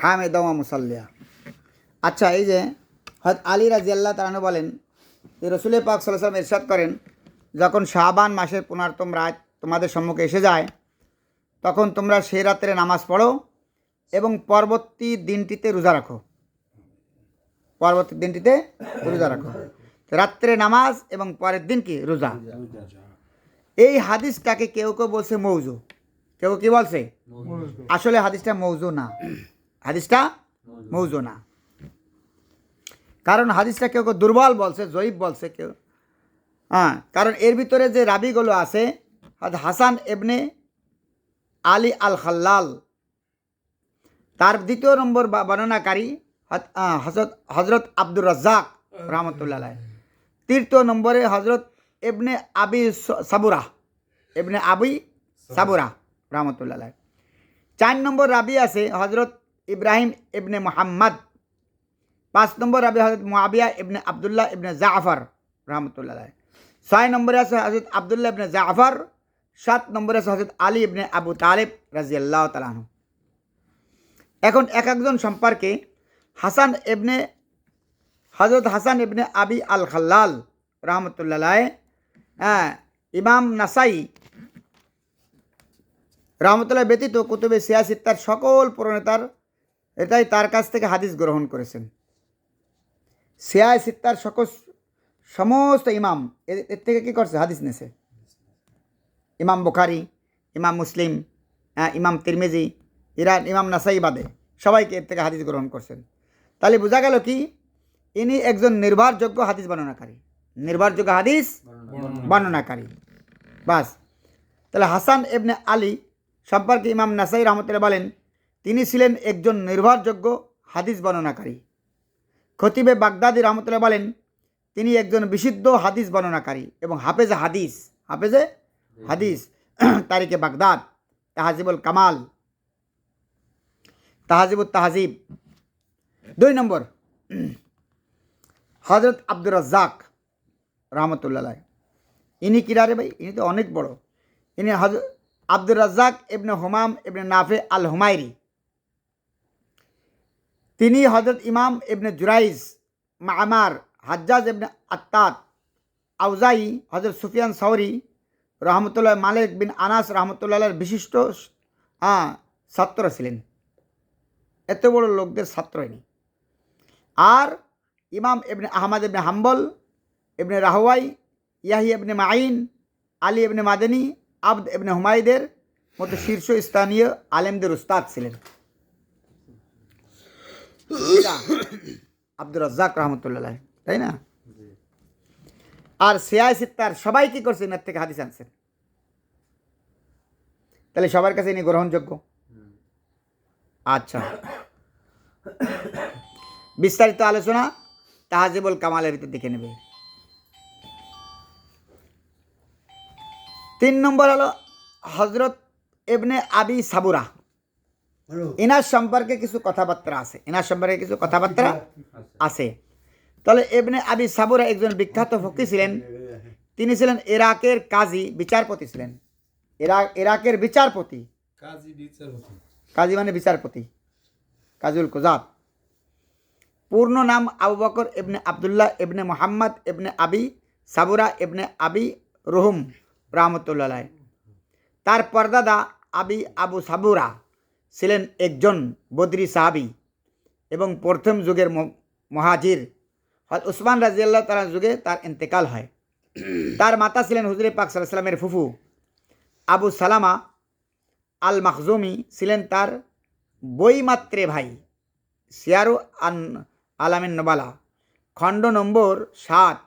হামেদমা মুসাল্লিয়া। আচ্ছা এই যে হয়ত আলী রাজি আল্লাহ তালানু বলেন যে রসুল পাক সাল্লাম ইরশাদ করেন যখন শাহবান মাসের পুনর্তম রাত তোমাদের সম্মুখে এসে যায় তখন তোমরা সেই রাত্রে নামাজ পড়ো এবং পরবর্তী দিনটিতে রোজা রাখো। পরবর্তী দিনটিতে রোজা রাখো। রাত্রে নামাজ এবং পরের দিন কি? রোজা। এই হাদিসটাকে কেউ কেউ বলছে মৌজু? কেউ কি বলছে? আসলে হাদিসটা মৌজু না। হাদিসটা মৌজু না। কারণ হাদিসটা কেউ কেউ দুর্বল বলছে, জয়ীব বলছে কেউ। হ্যাঁ কারণ এর ভিতরে যে রাবিগুলো আছে হাসান এবনে আলী আল খাল্লাল তার দ্বিতীয় নম্বর বর্ণনাকারী হজরত হজরত আব্দুর রাজ্জাক রহমতুল্লাহ তৃতীয় নম্বরে হজরত এবনে আবি সাবুরা এবনে আবি সাবুরা রহমতুল্লাহ চার নম্বর রাবি আছে হজরত ইব্রাহিম ইবনে মোহাম্মদ। পাঁচ নম্বর রাবি হজরত মুআবিয়া ইবনে আবদুল্লাহ ইবনে জাফর, রহমতুল্লাহ ছয় নম্বরে আছে হজরত আবদুল্লাহ ইবনে জাফর, সাত নম্বরে আছে হজরত আলী ইবনে আবু তালেব রাজিয়াল্লাহ তালাহু এখন এক একজন সম্পর্কে হাসান এবনে হজরত হাসান ইবনে আবি আল খাল্লাল রহমতুল্লাহ হ্যাঁ ইমাম নাসাই, রহমতুল্লাহ ব্যতীত কুতুবে সিয়াসিত্তার সকল প্রণেতার এটাই তার কাছ থেকে হাদিস গ্রহণ করেছেন। সিয়াসিত্তার সকল সমস্ত ইমাম এর থেকে কি করছে? হাদিস নেছে। ইমাম বুখারি, ইমাম মুসলিম ইমাম তিরমিজি ইরান ইমাম নাসাই বাদে, সবাইকে এর থেকে হাদিস গ্রহণ করছেন। তাহলে বোঝা গেল কি? ইনি একজন নির্ভরযোগ্য হাদিস বর্ণনাকারী। নির্ভরযোগ্য হাদিস বর্ণনাকারী। বাস। তাহলে হাসান এবনে আলী সম্পর্কে ইমাম নাসাই রহমতুল্লাহ বলেন তিনি ছিলেন একজন নির্ভরযোগ্য হাদিস বর্ণনাকারী। খতিবে বাগদাদি রহমতুল্লাহ বলেন, তিনি একজন বিশুদ্ধ হাদিস বর্ণনাকারী এবং হাফেজে হাদিস হাফেজে হাদিস, তারিখে বাগদাদ, তাহাজিবুল কামাল তাহাজিবুল তাহাজিব। দুই নম্বর হজরত আব্দুর রাজ্জাক রহমতুল্লাহ ইনি কিরারে ভাই? ইনি তো অনেক বড়। ইনি হজ আব্দুর রাজ্জাক ইবনে হুমাম ইবনে নাফে আল হুমায়রি তিনি হজরত ইমাম ইবনে জুরাইজ, মামার, হাজ্জাজ ইবনে আত্তাত আউজাই হজরত সুফিয়ান সৌরি রহমতুল্লাহ মালিক বিন আনাস রহমতুল্লাহের বিশিষ্ট হ্যাঁ ছাত্র ছিলেন। এত বড় লোকদের ছাত্র ইনি। আর ইমাম ইবনে আহমদ ইবনে হাম্বল, ইবনে রাহওয়াই ইয়াহি ইবনে মাইন আলী ইবনে মাদানী, আবদ ইবনে হুমায়দের মতো শীর্ষস্থানীয় আলেমদের উস্তাদ ছিলেন। আব্দুর রাজ্জাক রহমতুল্লাহ তাই না? আর সিয়াই সিত্তার সবাই কি করছে? এনার থেকে হাদিস আনছেন। তাহলে সবার কাছে ইনি গ্রহণযোগ্য? আচ্ছা। বিস্তারিত আলোচনা তাহাজিবুল কামালের ভিতর দেখে নেবে। তিন নম্বর হলো হজরত এবনে আবি সাবুরা। এনার সম্পর্কে কিছু কথাবার্তা আছে। এনার সম্পর্কে কিছু কথাবার্তা আছে। তাহলে এবনে আবি সাবুরা একজন বিখ্যাত ফকি ছিলেন। তিনি ছিলেন ইরাকের কাজী বিচারপতি ছিলেন। ইরাক ইরাকের বিচারপতি। কাজী মানে বিচারপতি। কাজুল কুজাত। পূর্ণ নাম আবু বকর ইবনে আবদুল্লাহ ইবনে মোহাম্মদ ইবনে আবি সাবুরা ইবনে আবি রুহুম রহমতুল্লাহ তার পরদাদা আবি আবু সাবুরা। ছিলেন একজন বদরি সাহাবি এবং প্রথম যুগের মহাজির। হজ উসমান রাজিয়াল্লাহ তালার যুগে তার ইন্তেকাল হয়। তার মাতা ছিলেন হুজুরে পাক সাল্লামের ফুফু। আবু সালামা আল মাখজুমি ছিলেন তার বইমাত্রে ভাই সিয়ারু আন আলামিন নবালা। খণ্ড নম্বর সাত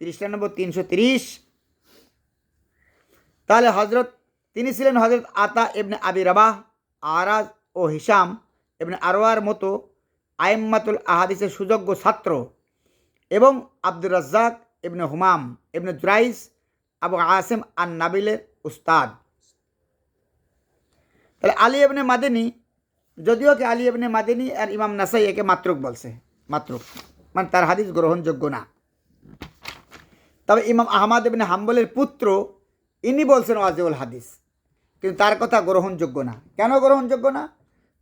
তিরিশটা নম্বর তিনশো তিরিশ। তাহলে হজরত তিনি ছিলেন হজরত আতা ইবনে আবি রাবাহ আরাজ ও হিসাম ইবনে আরোয়ার মতো আইম্মাতুল আহাদিসের সুযোগ্য ছাত্র এবং আব্দুর রাজ্জাক ইবনে হুমাম ইবনে জুরাইস আবু আসিম আন নাবিলের উস্তাদ। তাহলে আলী এবনে মাদিনী, যদিও কি আলী এবনে মাদিনী আর ইমাম নাসাই একে মাত্রক বলছে মাত্রক মানে তার হাদিস গ্রহণযোগ্য না। তবে ইমাম আহমদ এবনে হাম্বলের পুত্র, ইনি বলছেন ওয়াজিউল হাদিস। কিন্তু তার কথা গ্রহণযোগ্য না। কেন গ্রহণযোগ্য না?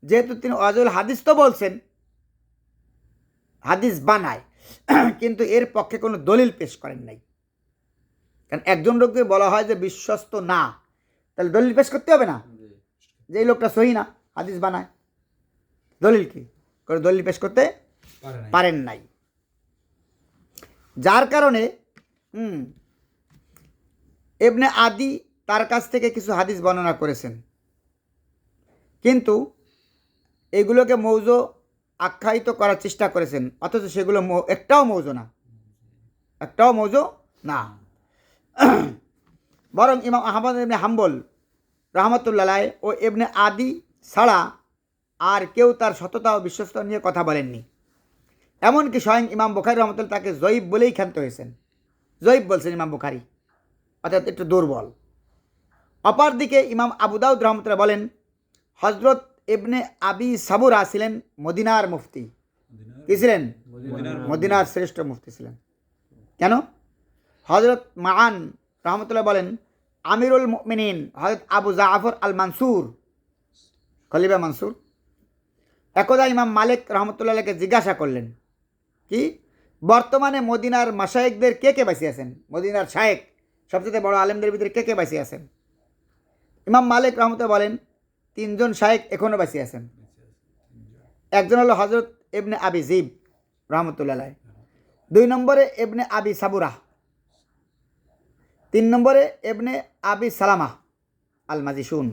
যেহেতু তিনি অজল হাদিস তো বলছেন হাদিস বানায় কিন্তু এর পক্ষে কোনো দলিল পেশ করেন নাই। কারণ একজন লোককে বলা হয় যে বিশ্বস্ত না তাহলে দলিল পেশ করতে হবে না? যে এই লোকটা সহি না হাদিস বানায়। দলিল কি? করে দলিল পেশ করতে পারেন নাই। যার কারণে হুম এবনে আদি তার কাছ থেকে কিছু হাদিস বর্ণনা করেছেন। কিন্তু এগুলোকে মৌজো আখ্যায়িত করার চেষ্টা করেছেন, অথচ সেগুলো একটাও মৌজ না। একটাও মৌজ না। বরং ইমাম আহমদ ইবনে হাম্বল রহমতুল্লাহ ও এবনে আদি ছাড়া আর কেউ তার সততা ও বিশ্বস্ত নিয়ে কথা বলেননি। এমনকি স্বয়ং ইমাম বুখারি রহমতুল্লাহ তাকে জয়ীব বলেই ক্ষান্ত হয়েছেন। জয়ীব বলছেন ইমাম বুখারি। অর্থাৎ একটু দুর্বল। অপরদিকে ইমাম আবু দাউদ রহমতুল্লাহ বলেন হজরত ইবনে আবি সাবুরা ছিলেন মদিনার মুফতি। কি ছিলেন? মদিনার শ্রেষ্ঠ মুফতি ছিলেন। কেন? হজরত মান রহমতুল্লাহ বলেন আমিরুল মিনিন হজরত আবু জাফর আল মানসুর খলিফা মানসুর। একদা ইমাম মালিক রহমতুল্লাহকে জিজ্ঞাসা করলেন কি? বর্তমানে মদিনার মাসায়েকদের কে কে বাঁচিয়ে আছেন? মদিনার শায়েক সবচেয়ে বড় আলেমদের ভিতরে কে কে বাঁচিয়ে আছেন? ইমাম মালিক রহমতে বলেন, তিনজন শায়েক এখনও বাঁচিয়ে আছেন। একজন হলো হজরত এবনে আবি জিব রহমতুল্লাহ। দুই নম্বরে এবনে আবি সাবুরা। তিন নম্বরে এবনে আবি সালামা আল মাজিশুন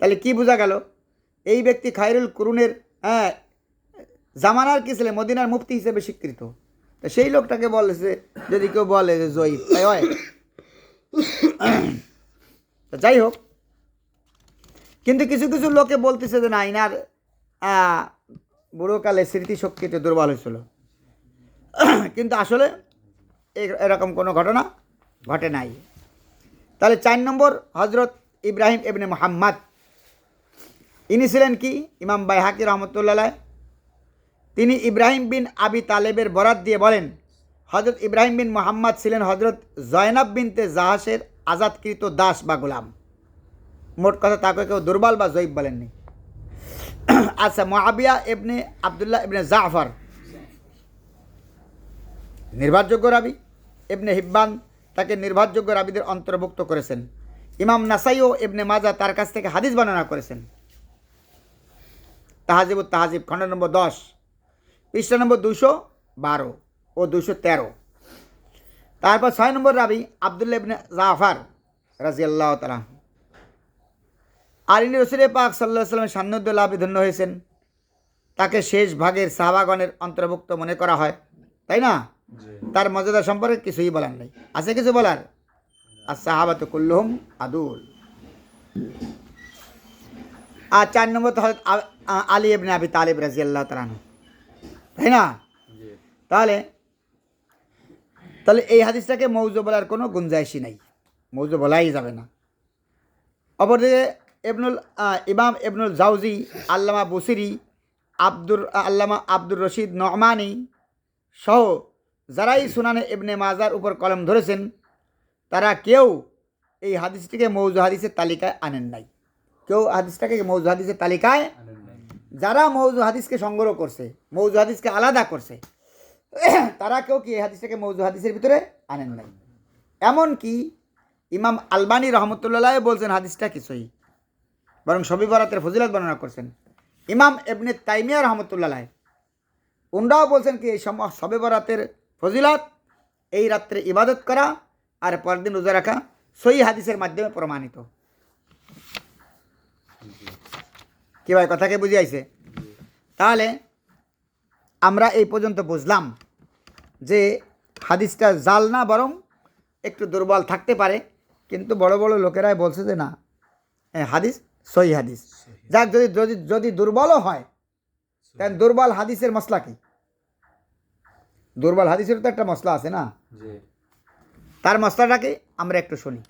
তাহলে কি বোঝা গেল? এই ব্যক্তি খায়রুল কুরুনের হ্যাঁ জামানার কি ছিলেন মদিনার মুফতি হিসেবে স্বীকৃত। তা সেই লোকটাকে বলেছে, যদি কেউ বলে যে জয়ী হয়? তা যাই হোক। কিন্তু কিছু কিছু লোকে বলতেছে যে না, ইনার বুড়োকালে স্মৃতিশক্তি একটু দুর্বল হয়েছিল। কিন্তু আসলে এরকম কোনো ঘটনা ঘটে নাই। তাহলে চার নম্বর হজরত ইব্রাহিম এবনে মোহাম্মদ, ইনি ছিলেন কি? ইমাম বাইহাকি রহমতুল্লাহ তিনি ইব্রাহিম বিন আবি তালেবের বরাত দিয়ে বলেন হজরত ইব্রাহিম বিন মোহাম্মদ ছিলেন হজরত জয়নাব বিনতে জাহাসের আজাদকৃত দাস বা গোলাম। মোট কথা তাকে কেউ দুর্বল বা জয়ীব বলেননি। আচ্ছা মহাবিয়া এবনে আবদুল্লাহ ইবনে জাফর। নির্ভরযোগ্য রাবি এবনে হিব্বান তাকে নির্ভরযোগ্য রাবিদের অন্তর্ভুক্ত করেছেন। ইমাম নাসাই ও এবনে মাজা তার কাছ থেকে হাদিস বর্ণনা করেছেন। তাহাজিব তাহাজিব, খণ্ড নম্বর দশ, পৃষ্ঠা নম্বর দুশো বারো ও দুশো তেরো। তারপর ছয় নম্বর রাবি আবদুল্লাহ ইবনে জাফর রাজিয়াল্লাহ তালা আর ইনি রসুল পাক সাল্লাহ সাল্লামের সান্নিধ্য লাভে ধন্য হয়েছেন। তাকে শেষ ভাগের সাহাবাগণের অন্তর্ভুক্ত মনে করা হয়। তাই না? তার মর্যাদা সম্পর্কে কিছুই বলার নেই। আছে কিছু বলার? আর সাহাবাত কুল্লুহম আদুল। আর চার নম্বর তো আলী ইবনে আবি তালিব রাজি আল্লাহ তালানু তাই না? তাহলে তাহলে এই হাদিসটাকে মৌজ বলার কোনো গুঞ্জাইশই নাই। মৌজ বলাই যাবে না। অপরদিকে এবনুল ইমাম এবনুল জাউজি আল্লামা বসিরি আব্দুর আল্লামা আব্দুর রশিদ নহমানি সহ যারাই সুনানে এবনে মাজার উপর কলম ধরেছেন তারা কেউ এই হাদিসটিকে মৌজ হাদিসের তালিকায় আনেন নাই। কেউ হাদিসটাকে মৌজ হাদিসের তালিকায় যারা মৌজ হাদিসকে সংগ্রহ করছে মৌজ হাদিসকে আলাদা করছে তারা কেউ কি এই হাদিসটাকে মৌজু হাদিসের ভিতরে আনেন নাই? এমনকি ইমাম আলবানী রহমতুল্লাহ বলছেন হাদিসটা কিছুই বরং সবি বরাতের ফজিলত বর্ণনা করছেন। ইমাম এবনে তাইমিয়া রহমতুল্লাহ উনরাও বলছেন কি এই সম সবে বরাতের ফজিলত, এই রাত্রে ইবাদত করা আর পরদিন রোজা রাখা সই হাদিসের মাধ্যমে প্রমাণিত। কি ভাই, কথাকে বুঝে আইছে তাহলে আমরা এই পর্যন্ত বুঝলাম যে হাদিসটা জাল না বরং একটু দুর্বল থাকতে পারে। কিন্তু বড় বড় লোকেরাই বলছে যে না হাদিস সহি হাদিস। যাক যদি যদি যদি দুর্বলও হয় তাহলে দুর্বল হাদিসের মশলা কি? দুর্বল হাদিসের তো একটা মশলা আছে না? তার মশলাটাকে আমরা একটু শুনি।